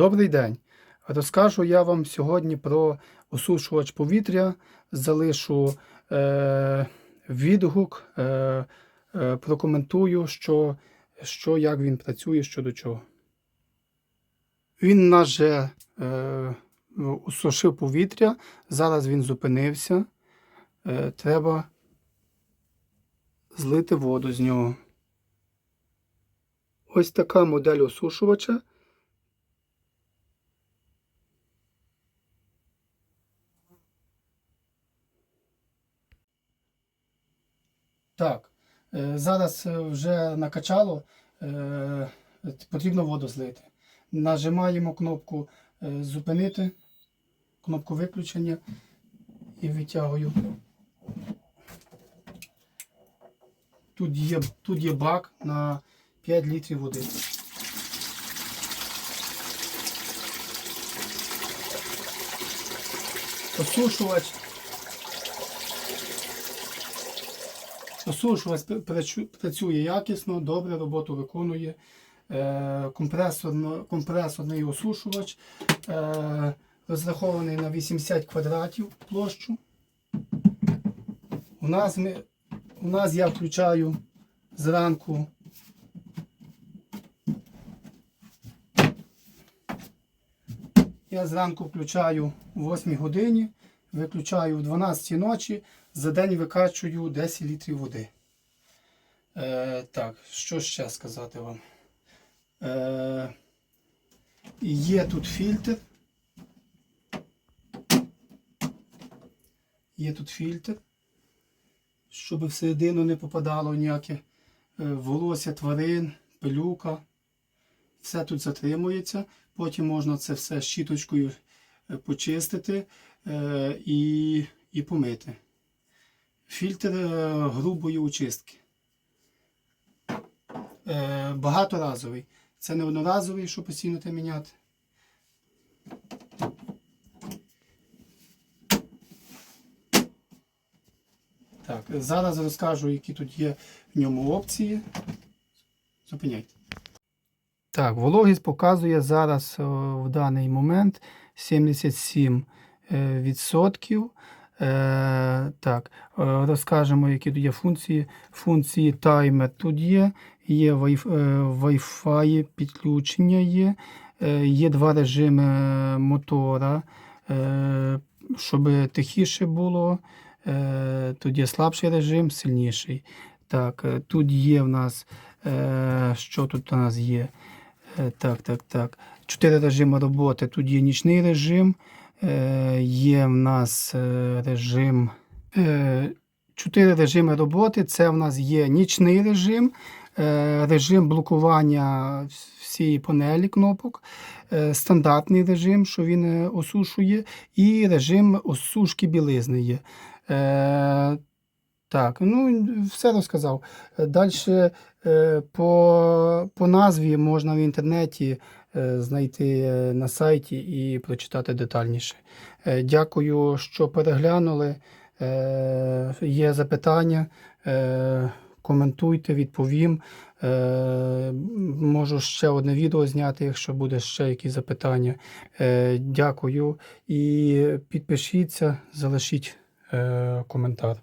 Добрий день! Розкажу я вам сьогодні про осушувач повітря. Залишу е, відгук, е, е, прокоментую, що, що, як він працює, що до чого. Він нас вже е, осушив повітря, зараз він зупинився. Е, треба злити воду з нього. Ось така модель осушувача. Так, е, зараз е, вже накачало, е, потрібно воду злити. Нажимаємо кнопку зупинити, кнопку виключення і витягую. Тут є, тут є бак на 5 літрів води. Осушувач. Осушувач працює якісно, добре роботу виконує. Е, Компресорно, компресорний осушувач е, розрахований на 80 квадратів площу. У нас, ми, у нас я включаю зранку Я зранку включаю о 8 годині, виключаю в 12 ночі, за день викачую 10 літрів води. Е, так, що ще сказати вам? Е, є тут фільтр. Є тут фільтр, щоб всередину не попадало ніяке е, волосся тварин, пилюка. Все тут затримується. Потім можна це все щіточкою почистити е, і, і помити. Фільтр е, грубої очистки. Е, Багаторазовий. Це не одноразовий, що постійно те міняти. Так, зараз розкажу, які тут є в ньому опції. Зупиняйте. Так, вологість показує зараз в даний момент 77%. е. Е, так, е, розкажемо, які тут є функції. Функції таймер тут є, є Wi- Wi-Fi підключення є, є два режими мотора, щоб тихіше було. Тут є слабший режим, сильніший. Так, тут є в нас, що тут у нас є? Е, Так, так, так. Чотири режими роботи. Тут є нічний режим, е, є в нас е, режим. Чотири режими роботи. Це в нас є нічний режим, режим блокування всієї панелі кнопок, стандартний режим, що він осушує, і режим осушки білизни є. Е, Так, ну все розказав. Далі по, по назві можна в інтернеті е, знайти е, на сайті і прочитати детальніше. Е, Дякую, що переглянули. Е, Є запитання, е, коментуйте, відповім. Е, Можу ще одне відео зняти, якщо буде ще якісь запитання. Е, Дякую і підпишіться, залишіть е, коментар.